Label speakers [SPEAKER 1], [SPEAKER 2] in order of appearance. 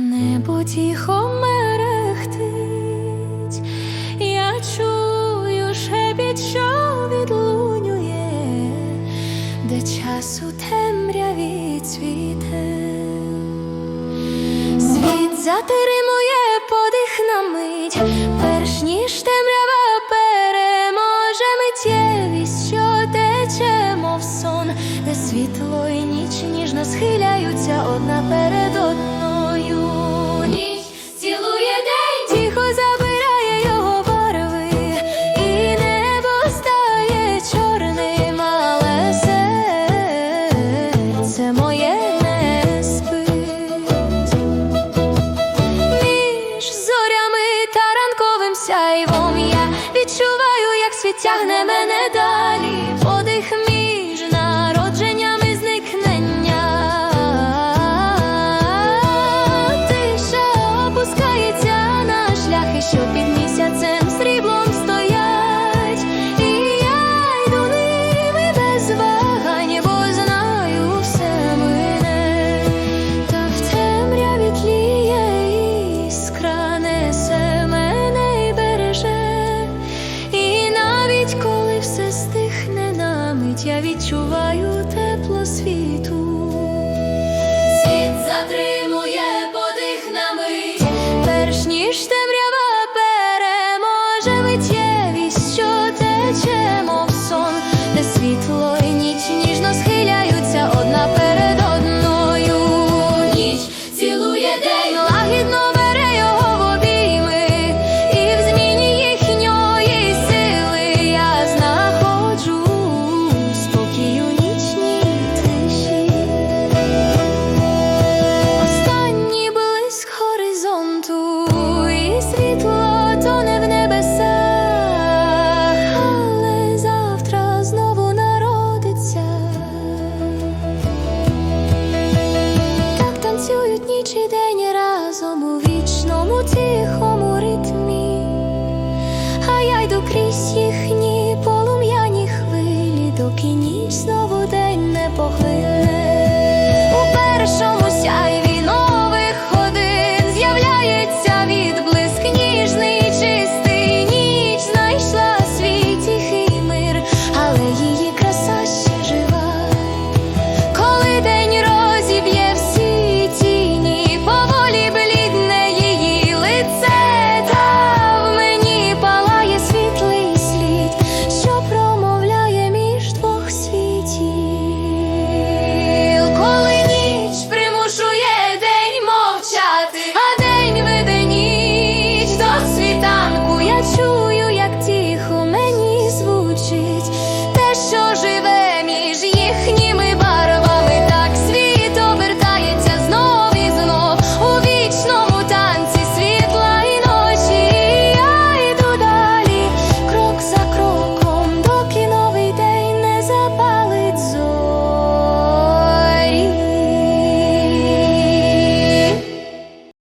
[SPEAKER 1] небо тихо мерехтить, я чую шепіт, що відлунює, де часу темряві цвіте, світ затримує подих на мить, перш ніж темрява переможе миттєвість, що тече, мов сон, де світло і ніч ніжно схиляються одна перед одною. світ тягне мене далі, подих мій. мить я відчуваю тепло світу, світ затримує подих на мить, перш ніж темрява переможе миттє. 我会